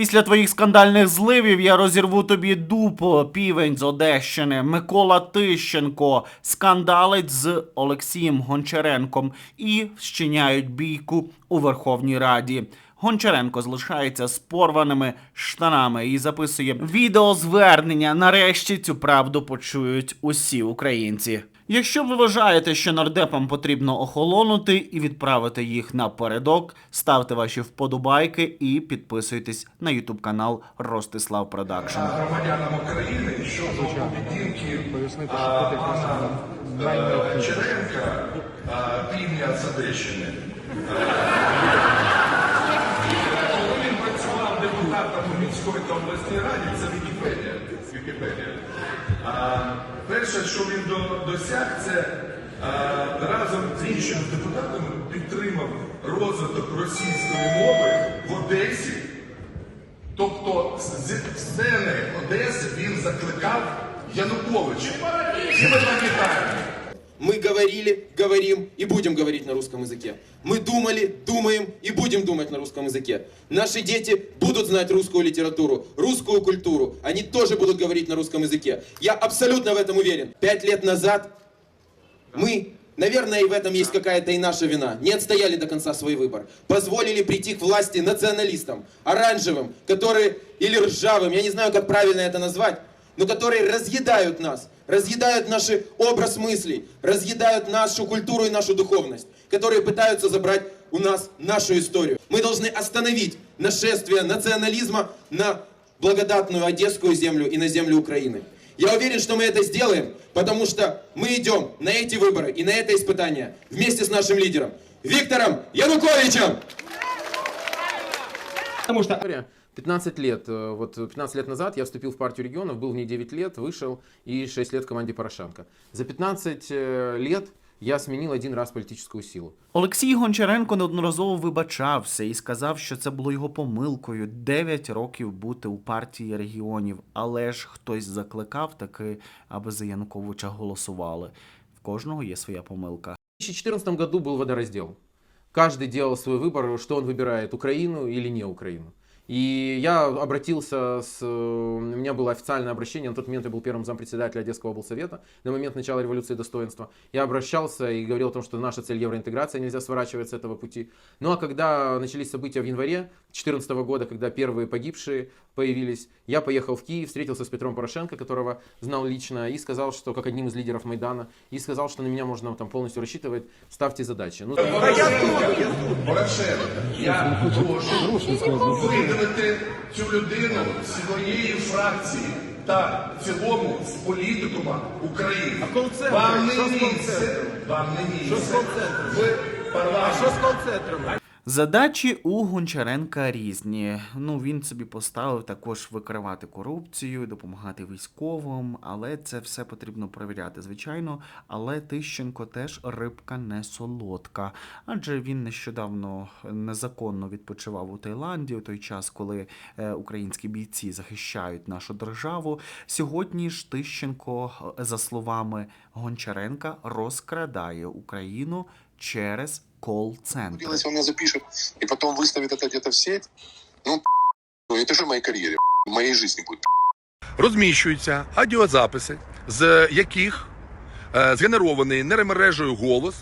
Після твоїх скандальних зливів я розірву тобі дупо, півень з Одещини, Микола Тищенко скандалить з Олексієм Гончаренком і вщиняють бійку у Верховній Раді. Гончаренко залишається з порваними штанами і записує відеозвернення. Нарешті цю правду почують усі українці. Якщо ви вважаєте, що нардепам потрібно охолонути і відправити їх на передок, ставте ваші вподобайки і підписуйтесь на ютуб канал Ростислав Продакшн. громадянам України щодо поведінки е, Черенка, півня. Коли він працював депутатом у міської та обласній раді, це Вікіпедія. Вікіпедія. Перше, що він до- досяг, це разом з іншими депутатами підтримав розвиток російської мови в Одесі. Тобто з сцени Одеси він закликав Януковича. І ми пам'ятаємо. Мы говорили, говорим и будем говорить на русском языке. Мы думали, думаем и будем думать на русском языке. Наши дети будут знать русскую литературу, русскую культуру. Они тоже будут говорить на русском языке. Я абсолютно в этом уверен. Пять лет назад мы, наверное, и в этом есть какая-то и наша вина, не отстояли до конца свой выбор. Позволили прийти к власти националистам, оранжевым, которые, или ржавым, я не знаю, как правильно это назвать, но которые разъедают нас, разъедают наш образ мыслей, разъедают нашу культуру и нашу духовность, которые пытаются забрать у нас нашу историю. Мы должны остановить нашествие национализма на благодатную Одесскую землю и на землю Украины. Я уверен, что мы это сделаем, потому что мы идем на эти выборы и на это испытание вместе с нашим лидером Виктором Януковичем. Потому что 15 лет, э, вот 15 лет назад я вступил в партию регионов, был в ней 9 лет, вышел и 6 лет в команде Порошенко. За 15 э, лет я сменил один раз политическую силу. Олексій Гончаренко неодноразово вибачався і сказав, що це було його помилкою 9 років бути у партії регіонів. Але ж хтось закликав таки, аби за Януковича голосували. В кожного є своя помилка. В 2014 году был водораздел. Каждый делал свой выбор, что он выбирает, Украину или не Украину. И я обратился с... э, У меня было официальное обращение, на тот момент я был первым зампредседателя Одесского облсовета, на момент начала революции достоинства. Я обращался и говорил о том, что наша цель евроинтеграция, нельзя сворачивать с этого пути. Ну а когда начались события в январе 2014 года, когда первые погибшие появились, я поехал в Киев, встретился с Петром Порошенко, которого знал лично, и сказал, что как одним из лидеров Майдана, и сказал, что на меня можно там полностью рассчитывать, ставьте задачи. Ну, Порошенко, я прошу видалити цю людину з своєї фракції та в цілому з політикума України. Вам не місце, вам не місце в парламенті. Задачі у Гончаренка різні. Ну він собі поставив також викривати корупцію, допомагати військовим, але це все потрібно перевіряти, звичайно. Але Тищенко теж рибка не солодка, адже він нещодавно незаконно відпочивав у Таїланді у той час, коли е, українські бійці захищають нашу державу. Сьогодні ж Тищенко, е, за словами Гончаренка, розкрадає Україну через кол-центр. делать, он меня запишет и потом выставит это где-то в сеть. Ну, ну, это же в моей карьере, в моей жизни будет. Розміщуються аудіозаписи, з яких е, згенерований нейромережею голос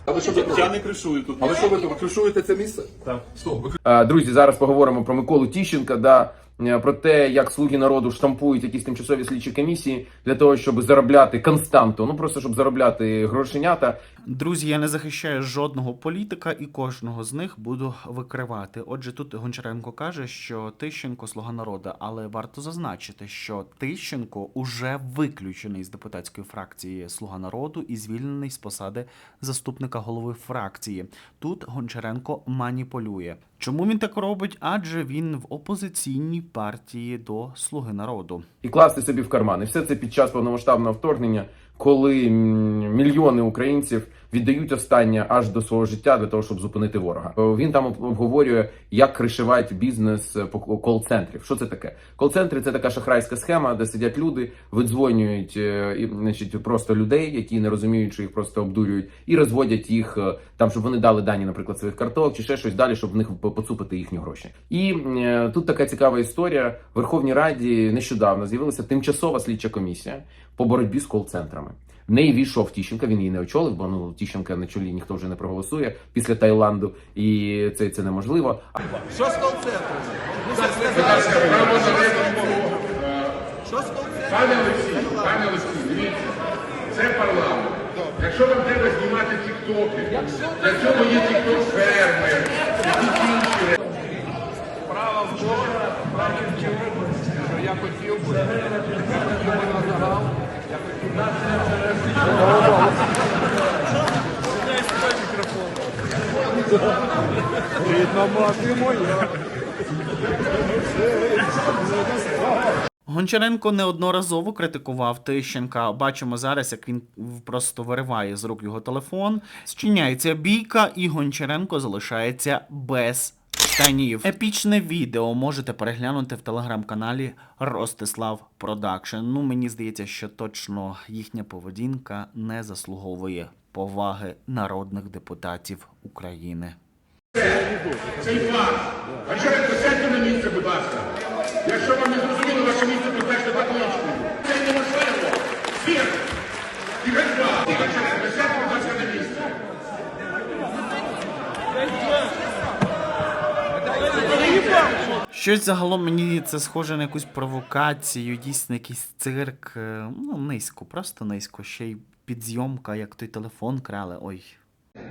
Я не кришую тут. А ви що ви тут кришуєте це місце? Так. Стоп, ви Е, Друзі, зараз поговоримо про Миколу Тіщенка, да, е, про те, як слуги народу штампують якісь тимчасові слідчі комісії для того, щоб заробляти константу, ну просто щоб заробляти грошенята. Друзі, я не захищаю жодного політика і кожного з них буду викривати. Отже, тут Гончаренко каже, що Тищенко слуга народу, але варто зазначити, що Тищенко уже виключений з депутатської фракції Слуга народу і звільнений з посади заступника голови фракції. Тут Гончаренко маніпулює. Чому він так робить? Адже він в опозиційній партії до Слуги народу. і класти собі в карман. І все це під час повномасштабного вторгнення, коли мільйони українців віддають останнє аж до свого життя для того, щоб зупинити ворога. Е, Він там обговорює, як кришувати бізнес е, кол-центрів. Що це таке? Кол-центри це така шахрайська схема, де сидять люди, видзвонюють е, і, значить, просто людей, які не розуміють, що їх просто обдурюють, і розводять їх там, щоб вони дали дані, наприклад, своїх карток чи ще щось далі, щоб в них поцупити їхню гроші. І тут така цікава історія. В Верховній Раді нещодавно з'явилася тимчасова слідча комісія по боротьбі з кол-центрами. В неї війшов Тіщенка, він її не очолив, бо ну Тіщенка на чолі ніхто вже не проголосує після Таїланду, і це, це неможливо. А Пане Олексій, пане Олексій, дивіться, це парламент. Якщо вам треба знімати тіктоки, для цього є тікток ферми, якісь інші речі. Справа в тому, справа в цій області, що я хотів би, я хотів би на загал, Гончаренко неодноразово критикував Тищенка. Бачимо зараз, як він просто вириває з рук його телефон. Зчиняється бійка, і Гончаренко залишається без штанів. Епічне відео можете переглянути в телеграм-каналі Ростислав Продакшн. Ну мені здається, що точно їхня поведінка не заслуговує поваги народних депутатів України. Цей факт. Гончаренко, це на місце, будь ласка. Якщо вам не зрозуміло, ваше місце позначте табличкою. Це неможливо. Всіх! І ганьба! І Гончаренко, сядьте, будь ласка, на місце. Щось загалом мені це схоже на якусь провокацію, дійсно якийсь цирк. е, Ну, низько, просто низько. Ще й підзйомка, як той телефон крали. Ой.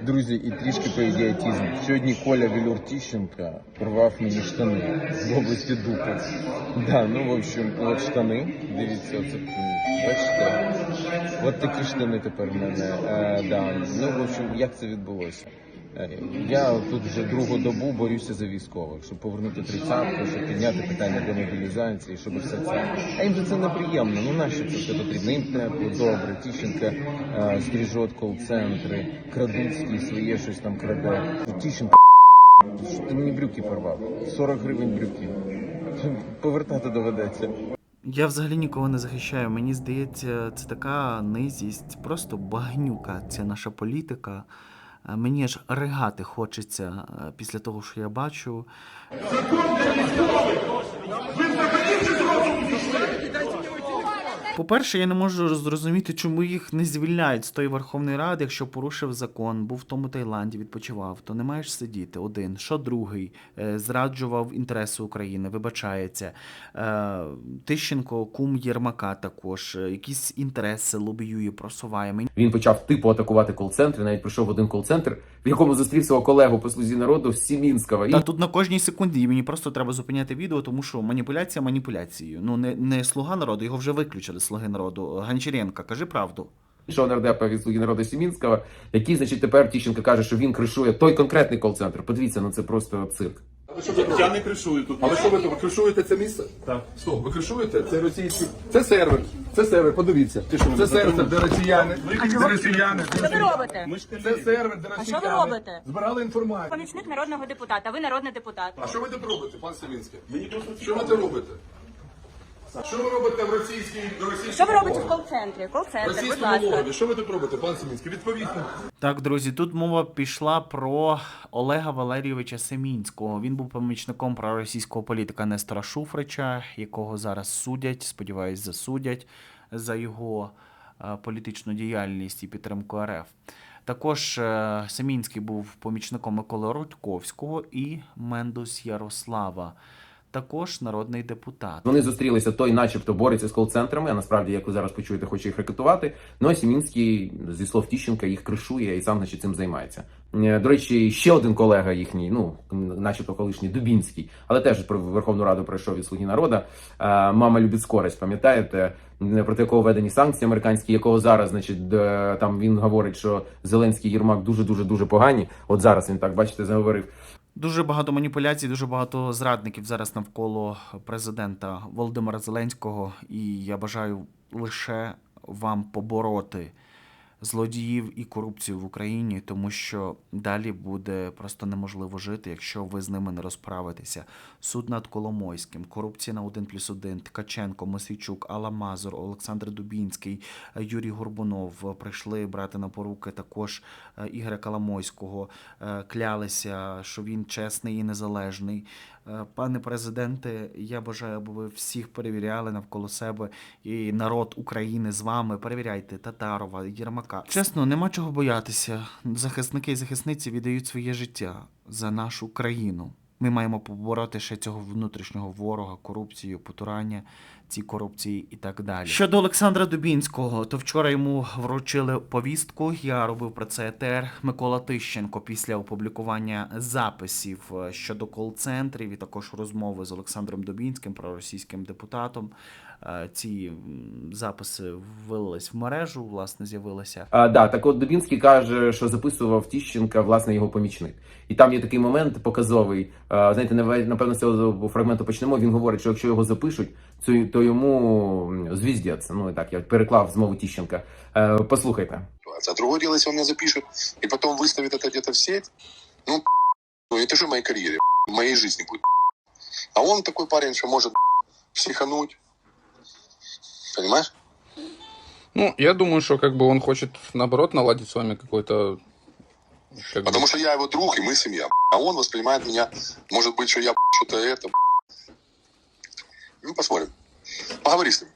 Друзі, і трішки по ідіотізм. Сьогодні Коля Вілюр Тіщенка порвав мені штани в області дупи. Да, ну в общем, от штани. Дивіться, оце бачите. От такі штани тепер в мене. Е, да. Ну, в общем, як це відбулося? Е, Я тут вже другу добу борюся за військових, щоб повернути тридцятку, щоб підняти питання демобілізації, щоб все це. А їм же це неприємно. Ну нащо це все потрібно? Їм тепло, добре. Тіщенка е, стрижот кол-центри, Крадуцький своє щось там краде. Тіщенка, що ти мені брюки порвав? 40 гривень брюки. Повертати доведеться. Я взагалі нікого не захищаю. Мені здається, це така низість, просто багнюка. Ця наша політика. Мені ж ригати хочеться після того, що я бачу. По-перше, я не можу зрозуміти, чому їх не звільняють з тої Верховної Ради, якщо порушив закон, був в тому Таїланді, відпочивав, то не маєш сидіти один. Що другий? Е, Зраджував інтереси України, вибачається. Е, Тищенко, кум Єрмака також, е, якісь інтереси лобіює, просуває. Мені Він почав типу атакувати кол-центри. Навіть прийшов в один кол-центр, в якому зустрів свого колегу по слузі народу Сімінського. І Та тут на кожній секунді мені просто треба зупиняти відео, тому що маніпуляція маніпуляцією. Ну не, не слуга народу, його вже виключили слуги народу. Ганчаренка, кажи правду. іншого нардепа від слуги народу Сімінського, який, значить, тепер Тіщенко каже, що він кришує той конкретний кол-центр. Подивіться, ну це просто цирк. Я не кришую тут. Але що ви тут? Ви кришуєте це місце? Так. Стоп, ви кришуєте? Це російський. Це сервер. Це сервер, подивіться. Це сервер, де росіяни. Де росіяни. Що ви робите? Це сервер, де А росіяни. що ви робите? Збирали інформацію. Помічник народного депутата, ви народний депутат. А що ви тут робите, пан Семінський? Що ви тут робите? Що ви робите в російській, в російській Що ви робите в кол-центрі? Кол-центр, будь Російському ласка. мові. Що ви тут робите, пан Семінський? Відповідь Так, друзі, тут мова пішла про Олега Валерійовича Семінського. Він був помічником проросійського політика Нестора Шуфрича, якого зараз судять, сподіваюсь, засудять за його е, політичну діяльність і підтримку РФ. Також е, Семінський був помічником Миколи Рудьковського і Мендус Ярослава. Також народний депутат. Вони зустрілися, той, начебто, бореться з кол-центрами, а насправді, як ви зараз почуєте, хоче їх рекетувати. Ну а Сімінський, зі слов Тіщенка, їх кришує і сам, значить, цим займається. Е, До речі, ще один колега їхній, ну, начебто колишній Дубінський, але теж про Верховну Раду пройшов від Слуги народа. Е, Мама любить скорость, пам'ятаєте, Е, проти якого введені санкції американські, якого зараз, значить, там він говорить, що Зеленський Єрмак дуже дуже дуже погані. От зараз він так бачите, заговорив. Дуже багато маніпуляцій, дуже багато зрадників зараз навколо президента Володимира Зеленського. І я бажаю лише вам побороти злодіїв і корупцію в Україні, тому що далі буде просто неможливо жити, якщо ви з ними не розправитеся. Суд над Коломойським, корупція на 1 плюс 1, Ткаченко, Мосійчук, Алла Мазур, Олександр Дубінський, Юрій Горбунов прийшли брати на поруки також е, Ігоря Коломойського, е, клялися, що він чесний і незалежний. Е, Пане президенте, я бажаю, аби ви всіх перевіряли навколо себе і народ України з вами. Перевіряйте Татарова, Єрмака. Чесно, нема чого боятися. Захисники і захисниці віддають своє життя за нашу країну. Ми маємо побороти ще цього внутрішнього ворога, корупцію, потурання ці корупції і так далі. Щодо Олександра Дубінського, то вчора йому вручили повістку. Я робив про це етер. Микола Тищенко після опублікування записів е, щодо кол-центрів і також розмови з Олександром Дубінським, проросійським депутатом. Е, Ці м, записи вилились в мережу, власне, з'явилися. А, да, так от Дубінський каже, що записував Тіщенка, власне, його помічник. І там є такий момент показовий. А, знаєте, нав- напевно, з цього фрагменту почнемо. Він говорить, що якщо його запишуть, то, то йому м, звіздяться. Ну і так, я переклав з мови Тіщенка. Е, послухайте. А другое дело, если он меня запишет и потом выставит это где-то в сеть, ну, ну это же в моей карьере, в моей жизни будет. А он такой парень, что может психануть. Понимаешь? Ну, я думаю, что как бы он хочет, наоборот, наладить с вами какой-то... как бы- Потому что я его друг, и мы семья. А он воспринимает меня, может быть, что я что-то это. Ну, посмотрим. Поговори с ним.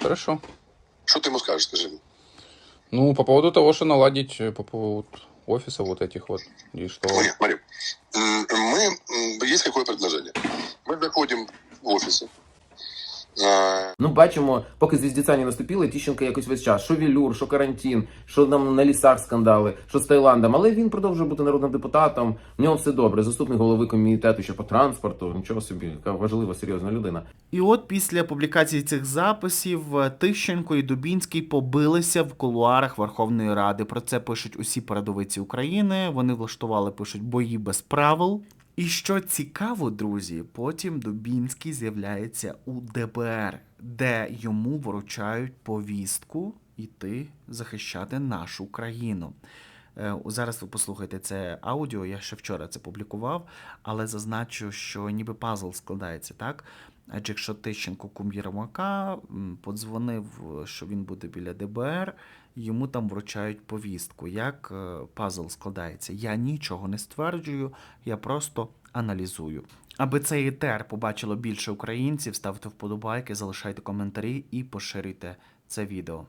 Хорошо. Что ты ему скажешь, скажи мне? Ну, по поводу того, что наладить э, по поводу офиса вот этих вот, и что... Смотри, смотри. Мы, есть какое предложение? Мы заходим в офисы. Ну, бачимо, поки звіздіця не наступили, Тіщенка якось весь час. Що Вілюр, що карантин, що там на лісах скандали, що з Таїландом. Але він продовжує бути народним депутатом. В нього все добре. Заступник голови комітету ще по транспорту. Нічого собі, яка важлива, серйозна людина. І от після публікації цих записів е, Тищенко і Дубінський побилися в кулуарах Верховної Ради. Про це пишуть усі передовиці України. Вони влаштували, пишуть бої без правил. І що цікаво, друзі, потім Дубінський з'являється у ДБР, де йому вручають повістку йти захищати нашу країну. Е, Зараз ви послухайте це аудіо. Я ще вчора це публікував, але зазначу, що ніби пазл складається, так? Адже якщо Тищенко кум Єрмака подзвонив, що він буде біля ДБР, йому там вручають повістку. Як е, пазл складається? Я нічого не стверджую, я просто аналізую. Аби цей етер побачило більше українців, ставте вподобайки, залишайте коментарі і поширюйте це відео.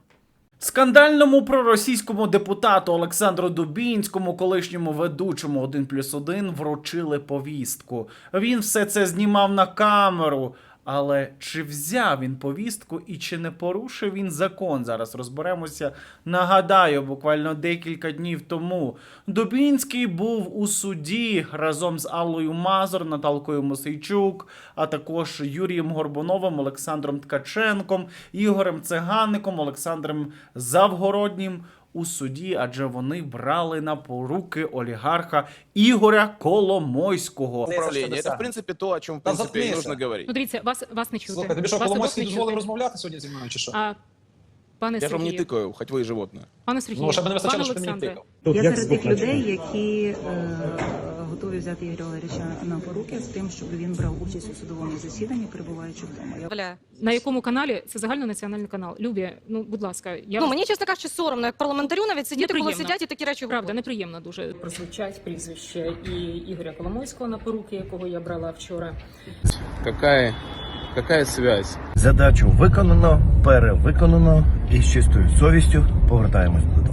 Скандальному проросійському депутату Олександру Дубінському, колишньому ведучому 1 плюс 1, вручили повістку. Він все це знімав на камеру. Але чи взяв він повістку і чи не порушив він закон? Зараз розберемося. Нагадаю, буквально декілька днів тому Дубінський був у суді разом з Аллою Мазур, Наталкою Мосейчук, а також Юрієм Горбуновим, Олександром Ткаченком, Ігорем Цигаником, Олександром Завгороднім у суді, адже вони брали на поруки олігарха Ігоря Коломойського. управління. Це, в принципі, то, о чому, в принципі, і нужно говорити. Ну, дивіться, вас, вас не чути. Слухай, тобі що, Вас Коломойський не дозволив розмовляти сьогодні зі мною, чи що? А, пане Я ж вам не Сергію, тикаю, хоч ви і животне. пане Сергію, Ну, щоб не пане вистачало, щоб ти мені Олександре, тикав. Я серед тих людей, які е, готові взяти Ігоря Валерійовича на поруки з тим, щоб він брав участь у судовому засіданні, перебуваючи вдома. Я на якому каналі? Це загальнонаціональний канал. Любі, ну, будь ласка. Я Ну мені чесно кажучи, соромно як парламентарю навіть сидіти, коли сидять і такі речі Правда, неприємно дуже. прозвучать прізвище і Ігоря Коломойського на поруки, якого я брала вчора. Какая, какая связь? Задачу виконано, перевиконано і з чистою совістю повертаємось додому.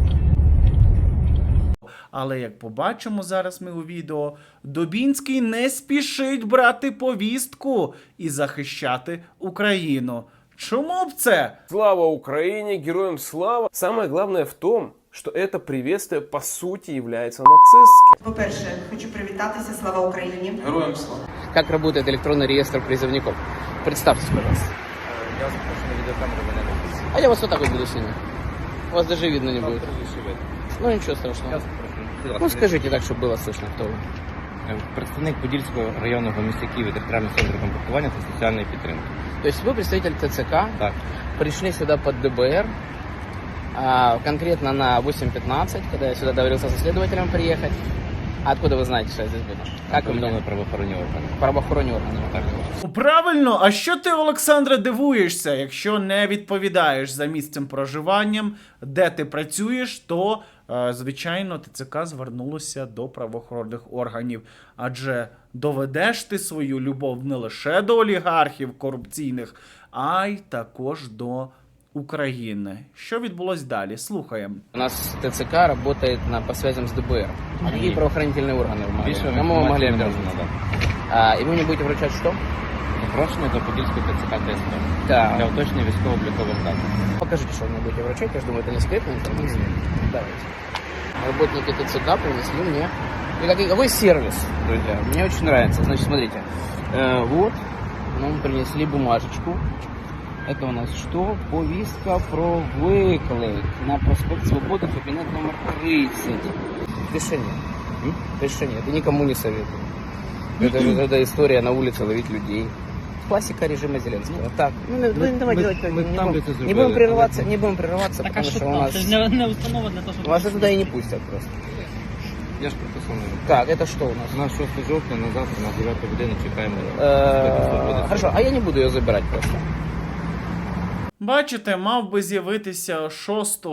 Але як побачимо зараз ми у відео, Дубінський не спішить брати повістку і захищати Україну. Чому б це? Слава Украине, героям слава! Самое главное в том, что это приветствие по сути является нацистским. По-перше, хочу привітатися. Слава Україні! Героям слава. Как работает электронный реестр призывников? Представьтесь, пожалуйста. Я запрошую на відеокамеру мене не А я вас вот так вот буду снимать. Вас даже видно не будет. Ну ничего страшного. Ну скажите так, чтобы было слышно, кто вы. Представник Подільського районного міста Києва територіального центру комплектування та соціальної підтримки. То есть вы представитель ТЦК, Так. пришли сюда под ДБР А, конкретно на 8.15, когда я сюда договорился со следователем приехать. А откуда вы знаете, что я здесь буду? Как вы меня? правоохоронні органи. Правоохоронні органи. вот так вот. Ну, Правильно, а що ти, Олександре, дивуєшся? Якщо не відповідаєш за місцем проживанням, де ти працюєш, то е, звичайно ТЦК звернулося до правоохоронних органів. Адже доведеш ти свою любов не лише до олігархів корупційних, а й також до України. Що відбулось далі? Слухаємо. У нас ТЦК работает на, по связям с ДБР. А какие правоохранительные органы вы могли? Більше Кому вы могли інформації не обязаны? можу надати. А, и вы мне будете вручать что? Запрошення до Подільської ТЦК ТСП Так. для уточнення військово-облікових даних. Покажите, что вы мне будете вручать. Я же думаю, это не секретная информация. Давайте. Работники ТЦК принесли мне. И какой, какой сервис, друзья? Мне очень нравится. Значит, смотрите. Э, вот, нам принесли бумажечку. Это у нас что? Повістка про виклик на проспект Свободы, кабинет номер 30. Решение. Решение. Это никому не советую. Это, это история на улице ловить людей. Классика режима Зеленского. Так, ну, ну, мы- давай мы- делать, мы не, там будем, это не зробили, будем прерываться, але- не будем прерываться, Так, а потому що что у там? нас... Це ж не- не установа для того, щоб- Вас же туда и не пустят просто. Я ж прописаний. Так, это что у нас? На 6 жовтня, на завтра, на 9 годину чекаємо. Э, Хорошо, а я не буду ее забирать просто. Бачите, мав би з'явитися 6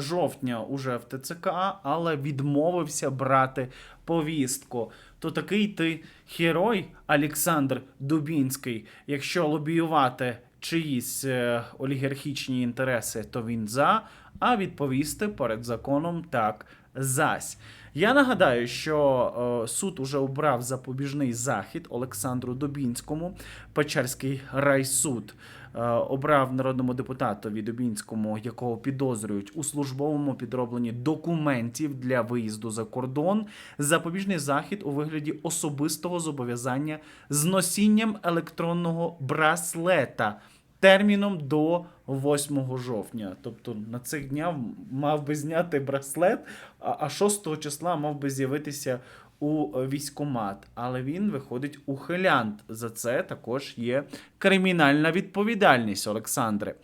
жовтня уже в ТЦК, але відмовився брати повістку. То такий ти герой Олександр Дубінський. Якщо лобіювати чиїсь е, олігархічні інтереси, то він за, а відповісти перед законом так зась. Я нагадаю, що е, суд уже обрав запобіжний захід Олександру Дубінському, Печерський райсуд. е, Обрав народному депутатові Дубінському, якого підозрюють у службовому підробленні документів для виїзду за кордон, запобіжний захід у вигляді особистого зобов'язання з носінням електронного браслета терміном до 8 жовтня. Тобто на цих днях мав би зняти браслет, а а 6 числа мав би з'явитися у військкомат. Але він виходить ухилянт. За це також є кримінальна відповідальність, Олександре.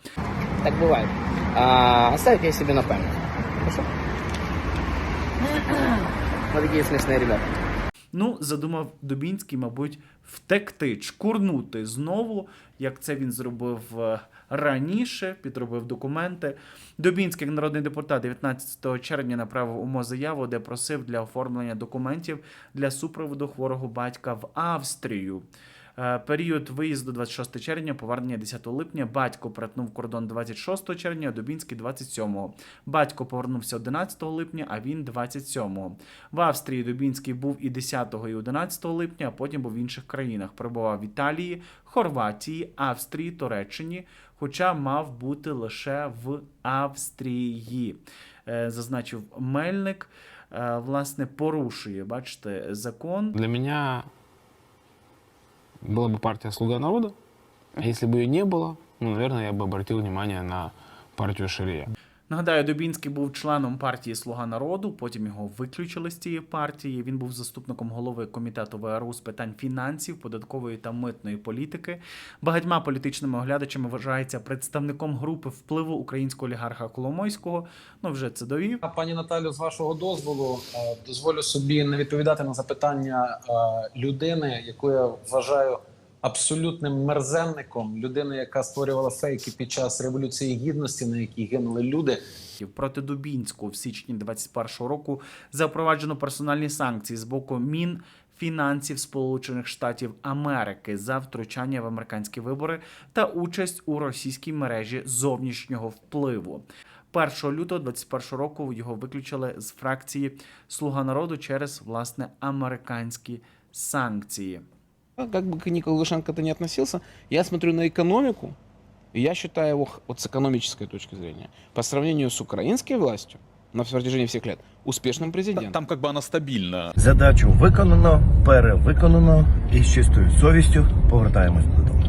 Так бывает. А, оставить я себе на память. Хорошо? Смешные ребята. Ну, задумав Дубінський, мабуть, втекти, чкурнути знову, як це він зробив е, раніше, підробив документи. Дубінський, як народний депутат, 19 червня направив умо заяву, де просив для оформлення документів для супроводу хворого батька в Австрію. Е, Період виїзду 26 червня, повернення 10 липня. Батько перетнув кордон 26 червня, Дубінський 27. Батько повернувся 11 липня, а він 27. В Австрії Дубінський був і 10 і 11 липня, а потім був в інших країнах. Перебував в Італії, Хорватії, Австрії, Туреччині, хоча мав бути лише в Австрії. Е, Зазначив Мельник. Е, Власне, порушує, бачите, закон. Для меня была бы партия «Слуга народа», а если бы ее не было, ну, наверное, я бы обратил внимание на партию Ширия. Нагадаю, Дубінський був членом партії Слуга народу. Потім його виключили з цієї партії. Він був заступником голови комітету ВРУ з питань фінансів, податкової та митної політики. Багатьма політичними оглядачами вважається представником групи впливу українського олігарха Коломойського. Ну вже це довів. Пані Наталю, з вашого дозволу, е, дозволю собі не відповідати на запитання е, людини, яку я вважаю абсолютним мерзенником, людини, яка створювала фейки під час революції гідності, на якій гинули люди. проти Дубінського в січні 2021 року запроваджено персональні санкції з боку Мін. Фінансів Сполучених Штатів Америки за втручання в американські вибори та участь у російській мережі зовнішнього впливу. 1 лютого 2021 року його виключили з фракції Слуга народу через власне американські санкції. А Как бы к Николаю Лукашенко-то не относился, я смотрю на экономику, и я считаю его х- вот с экономической точки зрения, по сравнению с украинской властью на протяжении всех лет, успешным президентом. Там как бы она стабильна. Задачу виконано, перевиконано і з чистою совістю повертаємось додому.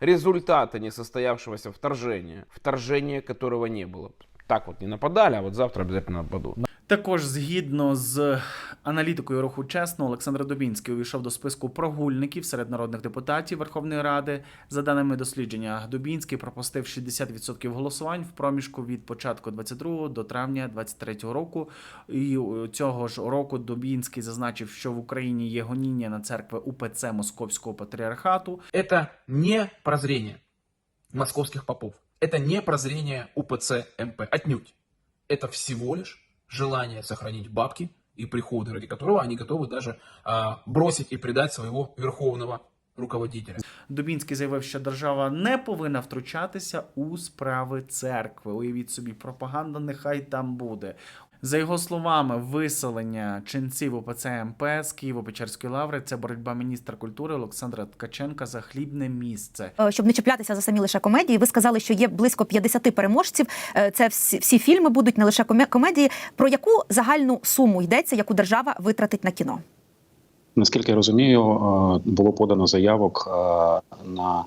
Результаты несостоявшегося вторжения, вторжения которого не было. Так вот не нападали, а вот завтра обязательно нападут. Також згідно з аналітикою руху чесно, Олександр Дубінський увійшов до списку прогульників серед народних депутатів Верховної Ради. За даними дослідження, Дубінський пропустив 60% голосувань в проміжку від початку 22 до травня 23 року. І е, цього ж року Дубінський зазначив, що в Україні є гоніння на церкви УПЦ Московського патріархату. Это не прозрение московских попов. Это не прозрение УПЦ МП. Отнюдь. Это всего лишь желание сохранить бабки и приходы, ради которого они готовы даже а, бросить и предать своего верховного руководителя. Дубінський заявив, що держава не повинна втручатися у справи церкви. Уявіть собі, пропаганда нехай там буде. За його словами, виселення ченців УПЦ МП з Києво-Печерської лаври це боротьба міністра культури Олександра Ткаченка за хлібне місце. Е, Щоб не чіплятися за самі лише комедії, ви сказали, що є близько 50 переможців. Е, Це всі, всі фільми будуть не лише коме- комедії. Про яку загальну суму йдеться, яку держава витратить на кіно? Наскільки я розумію, е, було подано заявок на,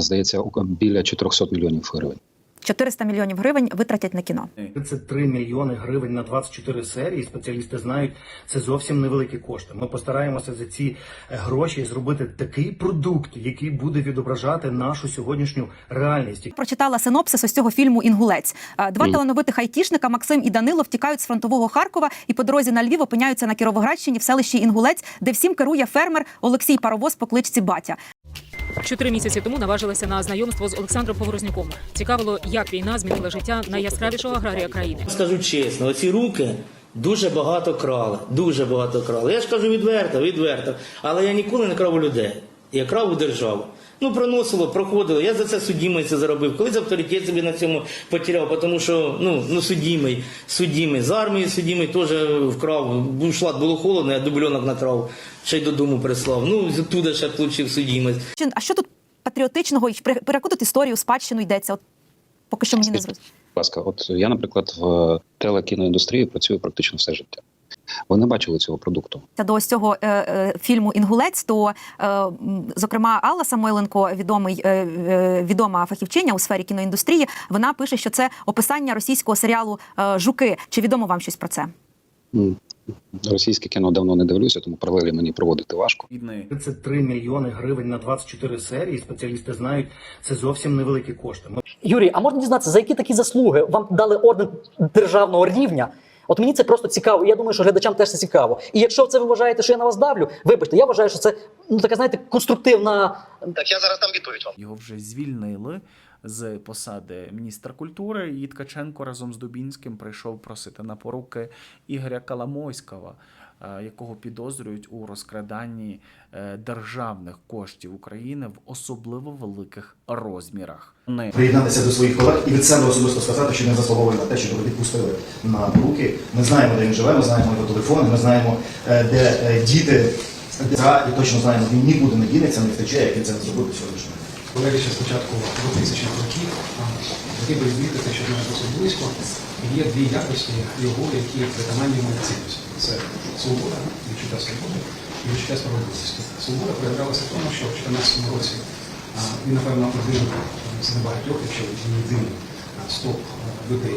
здається, біля 400 мільйонів гривень. 400 мільйонів гривень витратять на кіно. 33 мільйони гривень на 24 серії. Спеціалісти знають, це зовсім невеликі кошти. Ми постараємося за ці е, гроші зробити такий продукт, який буде відображати нашу сьогоднішню реальність. Прочитала синопсис ось цього фільму Інгулець. Е, Два Мгм. талановитих айтішника Максим і Данило втікають з фронтового Харкова і по дорозі на Львів опиняються на Кіровоградщині в селищі Інгулець, де всім керує фермер Олексій Паровоз по кличці Батя. Чотири місяці тому наважилася на знайомство з Олександром Поворознюком. Цікавило, як війна змінила життя найяскравішого аграрія країни. Скажу чесно, оці руки дуже багато крали. Дуже багато крали. Я ж кажу відверто, відверто. Але я ніколи не крав у людей. Я крав у державу. Ну, проносило, проходило. Я за це судімий це заробив. Колись авторитет собі на цьому потеряв, тому що ну, ну судімий, судімий. З армії судімий теж вкрав. Був шлат, було холодно, я дубльонок натрав, ще й додому прислав. Ну, туди ще отримав судімець. Чи- А що тут патріотичного і про про яку тут історію, спадщину йдеться? От поки що мені не зрозуміло. Будь ласка, от я, наприклад, в телекіноіндустрії працюю практично все життя. Ви не бачили цього продукту. До ось цього е, е, фільму Інгулець, то е, зокрема Алла Самойленко, відомий е, е, відома фахівчиня у сфері кіноіндустрії, вона пише, що це описання російського серіалу е, Жуки. Чи відомо вам щось про це? М, Російське кіно давно не дивлюся, тому паралелі мені проводити важко. 33 мільйони гривень на 24 серії. Спеціалісти знають, це зовсім невеликі кошти. Юрій, а можна дізнатися, за які такі заслуги вам дали орден державного рівня? От мені це просто цікаво, і я думаю, що глядачам теж це цікаво. І якщо це ви вважаєте, що я на вас давлю, вибачте, я вважаю, що це ну така, знаєте, конструктивна Так, я зараз дам відповідь вам. Його вже звільнили з посади міністра культури, і Ткаченко разом з Дубінським прийшов просити на поруки Ігоря Коломойського, е, якого підозрюють у розкраданні е, державних коштів України в особливо великих розмірах. Не приєднатися до своїх колег і від себе особисто сказати, що не заслуговує на те, щоб його відпустили на руки. Ми знаємо, де він живе, ми знаємо його телефони, ми знаємо, е, де е, діти і точно знаємо, він нікуди не дінеться, не втече, як він це не зробив до сьогоднішнього. Колеги ще спочатку 2000-х років хотів би звітися, що знає досить близько. Є дві якості його, які притаманні цінності. Це свобода, відчуття свободи і відчуття справедливості. Свобода проявлялася в тому, що в 2014 році він, напевно, один з небагатьох, якщо єдиний стоп людей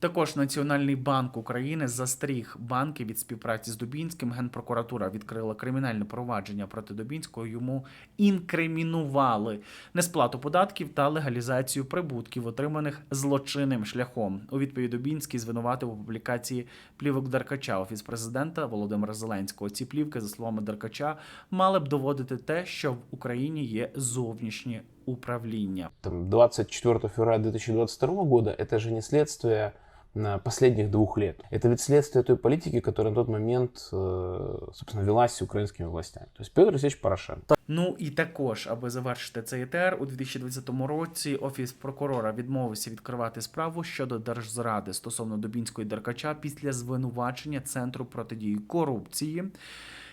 Також Національний банк України застріг банки від співпраці з Дубінським. Генпрокуратура відкрила кримінальне провадження проти Дубінського. Йому інкримінували несплату податків та легалізацію прибутків, отриманих злочинним шляхом. У відповідь Дубінський звинуватив у публікації плівок Деркача. Офіс президента Володимира Зеленського. Ці плівки, за словами Деркача, мали б доводити те, що в Україні є зовнішнє управління. Там, 24 февраля 2022 года это же не следствие а, последних двух лет. Это ведь следствие той политики, которая на тот момент, э, собственно, велась украинскими властями. То есть Петр Алексеевич Порошенко. Ну і також, аби завершити цей етер, у 2020 році офіс прокурора відмовився відкривати справу щодо держзради стосовно Дубінської Деркача після звинувачення центру протидії корупції.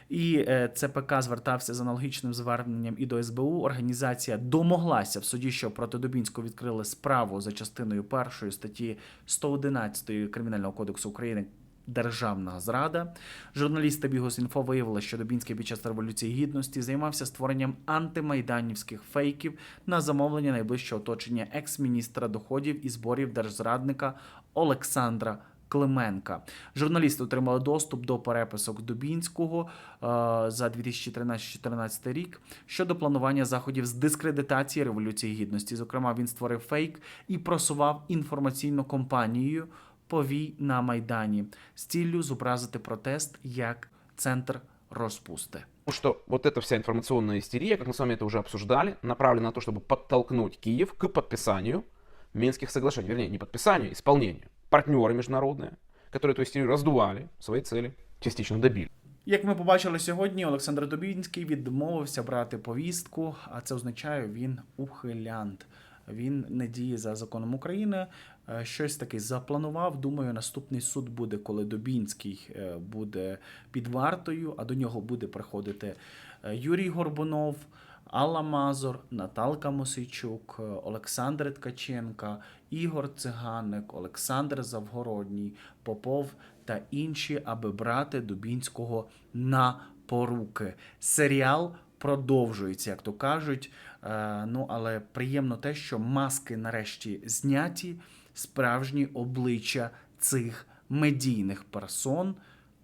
І е, ЦПК звертався з аналогічним зверненням і до СБУ. Організація домоглася в суді, що проти Дубінського відкрили справу за частиною першої статті 111 Кримінального кодексу України Державна зрада. Журналісти Бігус.Інфо виявили, що Дубінський під час революції гідності займався створенням антимайданівських фейків на замовлення найближчого оточення екс-міністра доходів і зборів держзрадника Олександра Клименка. Журналісти отримали доступ до переписок Дубінського е, за 2013-2014 рік щодо планування заходів з дискредитації Революції Гідності. Зокрема, він створив фейк і просував інформаційну кампанію Повій на Майдані з ціллю зобразити протест як центр розпусти. Потому что вот эта вся информационная истерия, как мы с вами это уже обсуждали, направлена на то, чтобы подтолкнуть Киев к подписанию Минских соглашений. Вернее, не подписанию, а исполнению. Партнеры международные, которые эту истерию раздували, свои цели частично добили. Як ми побачили сьогодні, Олександр Дубінський відмовився брати повістку, а це означає, він ухилянт. Він не діє за законом України. Е, Щось таке запланував. Думаю, наступний суд буде, коли Дубінський е, буде під вартою, а до нього буде приходити е, Юрій Горбунов, Алла Мазур, Наталка Мосейчук, е, Олександр Ткаченка, Ігор Циганик, Олександр Завгородній, Попов та інші, аби брати Дубінського на поруки. Серіал продовжується, як то кажуть. Е, Ну, але приємно те, що маски нарешті зняті, справжні обличчя цих медійних персон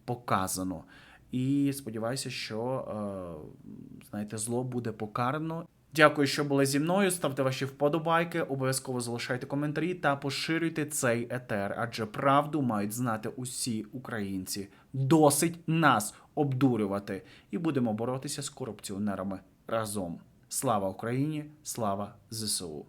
показано. І сподіваюся, що е, знаєте, зло буде покарано. Дякую, що були зі мною. Ставте ваші вподобайки, обов'язково залишайте коментарі та поширюйте цей етер, адже правду мають знати усі українці. Досить нас обдурювати, і будемо боротися з корупціонерами разом. Слава Україні! Слава ЗСУ!